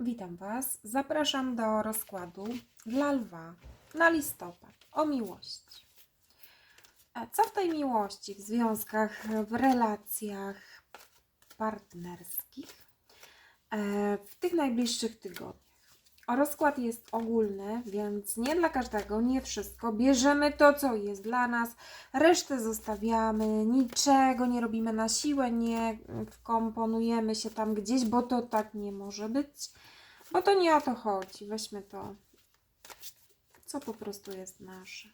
Witam Was. Zapraszam do rozkładu dla lwa na listopad o miłości. Co w tej miłości, w związkach, w relacjach partnerskich e, w tych najbliższych tygodniach? Rozkład jest ogólny, więc nie dla każdego, nie wszystko. Bierzemy to, co jest dla nas, resztę zostawiamy, niczego nie robimy na siłę, nie wkomponujemy się tam gdzieś, bo to tak nie może być. Bo to nie o to chodzi. Weźmy to, co po prostu jest nasze.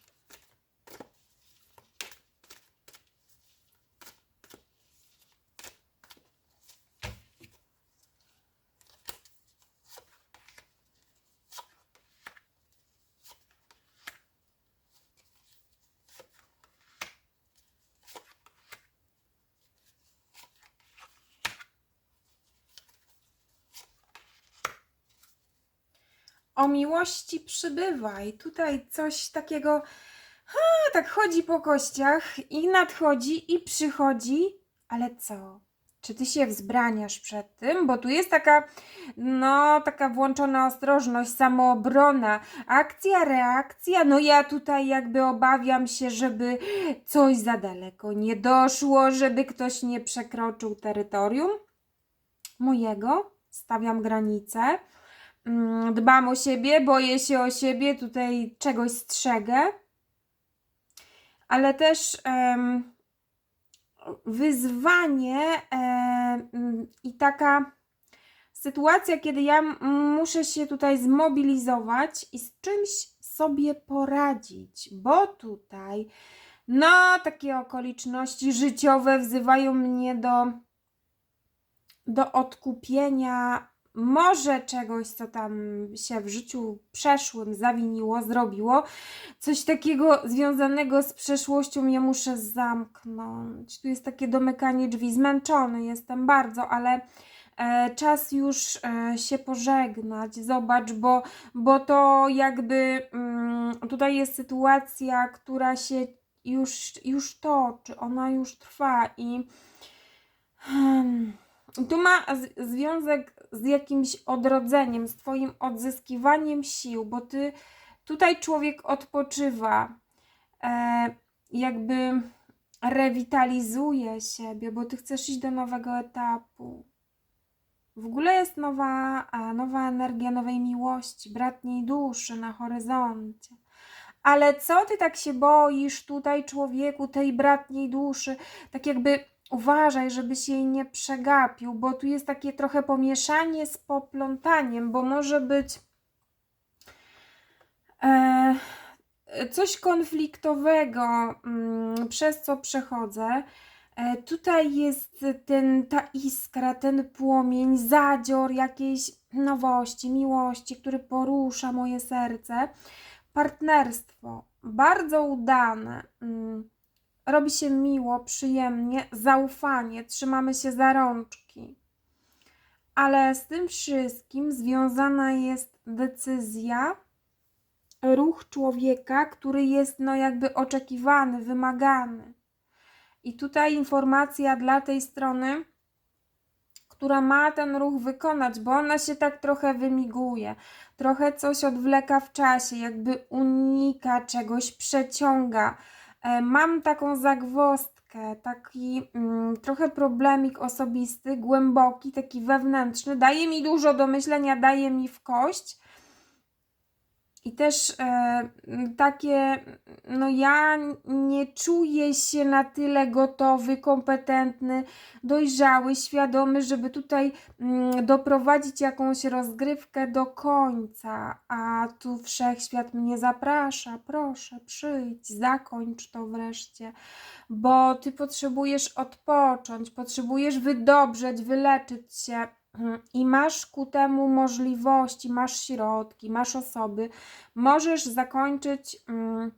O miłości przybywaj. Tutaj coś takiego, ha, tak chodzi po kościach i nadchodzi i przychodzi, ale co? Czy ty się wzbraniasz przed tym? Bo tu jest taka, no, taka włączona ostrożność, samoobrona, akcja, reakcja. No ja tutaj jakby obawiam się, żeby coś za daleko nie doszło, żeby ktoś nie przekroczył terytorium mojego. Stawiam granice dbam o siebie, boję się o siebie, tutaj czegoś strzegę, ale też em, wyzwanie em, i taka sytuacja, kiedy ja muszę się tutaj zmobilizować i z czymś sobie poradzić, bo tutaj no takie okoliczności życiowe wzywają mnie do do odkupienia może czegoś, co tam się w życiu przeszłym zawiniło, zrobiło. Coś takiego związanego z przeszłością ja muszę zamknąć. Tu jest takie domykanie drzwi. Zmęczony jestem bardzo, ale e, czas już e, się pożegnać. Zobacz, bo, bo to jakby mm, tutaj jest sytuacja, która się już, już toczy, ona już trwa i Tu ma związek z jakimś odrodzeniem, z Twoim odzyskiwaniem sił, bo Ty tutaj człowiek odpoczywa, e, jakby rewitalizuje siebie, bo Ty chcesz iść do nowego etapu. W ogóle jest nowa, nowa energia nowej miłości, bratniej duszy na horyzoncie. Ale co ty tak się boisz tutaj, człowieku, tej bratniej duszy? Tak jakby uważaj, żebyś jej nie przegapił, bo tu jest takie trochę pomieszanie z poplątaniem, bo może być e, coś konfliktowego, mm, przez co przechodzę. E, tutaj jest ten, ta iskra, ten płomień, zadzior jakiejś nowości, miłości, który porusza moje serce. Partnerstwo bardzo udane. mm, Robi się miło, przyjemnie, zaufanie, trzymamy się za rączki. Ale z tym wszystkim związana jest decyzja, ruch człowieka, który jest no jakby oczekiwany, wymagany. I tutaj informacja dla tej strony, która ma ten ruch wykonać, bo ona się tak trochę wymiguje, trochę coś odwleka w czasie, jakby unika czegoś, przeciąga. E, Mam taką zagwozdkę, taki mm, trochę problemik osobisty, głęboki, taki wewnętrzny. Daje mi dużo do myślenia, daje mi w kość. I też e, takie, no ja nie czuję się na tyle gotowy, kompetentny, dojrzały, świadomy, żeby tutaj doprowadzić jakąś rozgrywkę do końca. A tu wszechświat mnie zaprasza, proszę, przyjdź, zakończ to wreszcie, bo ty potrzebujesz odpocząć, potrzebujesz wydobrzeć, wyleczyć się. Mm, I masz ku temu możliwości, masz środki, masz osoby, możesz zakończyć mm,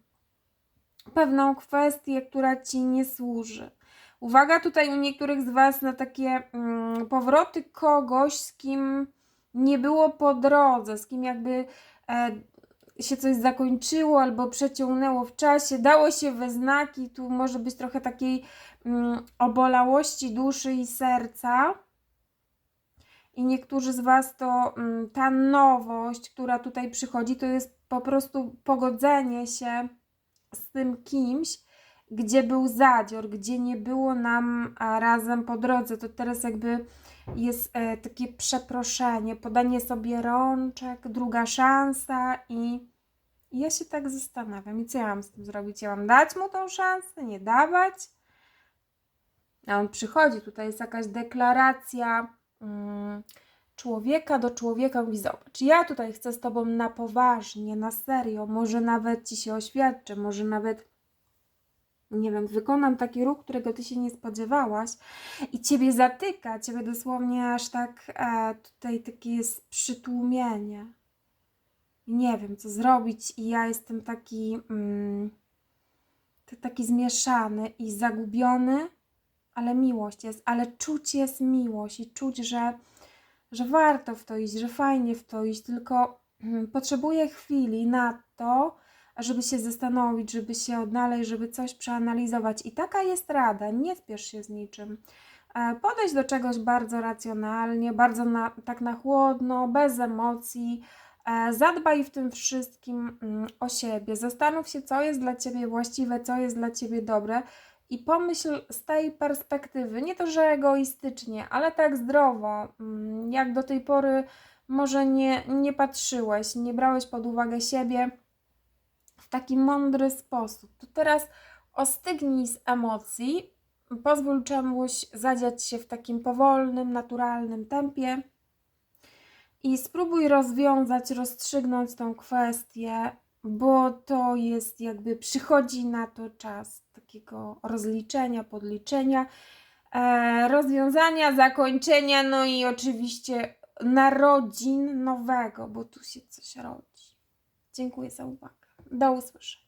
pewną kwestię, która ci nie służy. Uwaga tutaj u niektórych z Was na takie mm, powroty kogoś, z kim nie było po drodze, z kim jakby e, się coś zakończyło albo przeciągnęło w czasie, dało się we znaki. Tu może być trochę takiej mm, obolałości duszy i serca. I niektórzy z Was to mm, ta nowość, która tutaj przychodzi, to jest po prostu pogodzenie się z tym kimś, gdzie był zadzior, gdzie nie było nam razem po drodze. To teraz jakby jest e, takie przeproszenie, podanie sobie rączek, druga szansa i ja się tak zastanawiam. I co ja mam z tym zrobić? Ja mam dać mu tą szansę, nie dawać? A on przychodzi, tutaj jest jakaś deklaracja człowieka do człowieka. Mówi, zobacz, ja tutaj chcę z tobą na poważnie, na serio, może nawet ci się oświadczę, może nawet, nie wiem, wykonam taki ruch, którego ty się nie spodziewałaś i ciebie zatyka, ciebie dosłownie aż tak, e, tutaj takie jest przytłumienie. Nie wiem, co zrobić i ja jestem taki, mm, taki zmieszany i zagubiony, ale miłość jest, ale czuć jest miłość i czuć, że, że warto w to iść, że fajnie w to iść, tylko mm, potrzebuję chwili na to, żeby się zastanowić, żeby się odnaleźć, żeby coś przeanalizować. I taka jest rada, nie spiesz się z niczym. E, Podejść do czegoś bardzo racjonalnie, bardzo na, tak na chłodno, bez emocji. E, Zadbaj w tym wszystkim mm, o siebie. Zastanów się, co jest dla ciebie właściwe, co jest dla ciebie dobre i pomyśl z tej perspektywy, nie to, że egoistycznie, ale tak zdrowo, mm, jak do tej pory może nie, nie patrzyłeś, nie brałeś pod uwagę siebie w taki mądry sposób. To teraz ostygnij z emocji, pozwól czemuś zadziać się w takim powolnym, naturalnym tempie i spróbuj rozwiązać, rozstrzygnąć tą kwestię, bo to jest jakby przychodzi na to czas takiego rozliczenia, podliczenia, e, rozwiązania, zakończenia, no i oczywiście narodzin nowego, bo tu się coś rodzi. Dziękuję za uwagę. Do usłyszenia.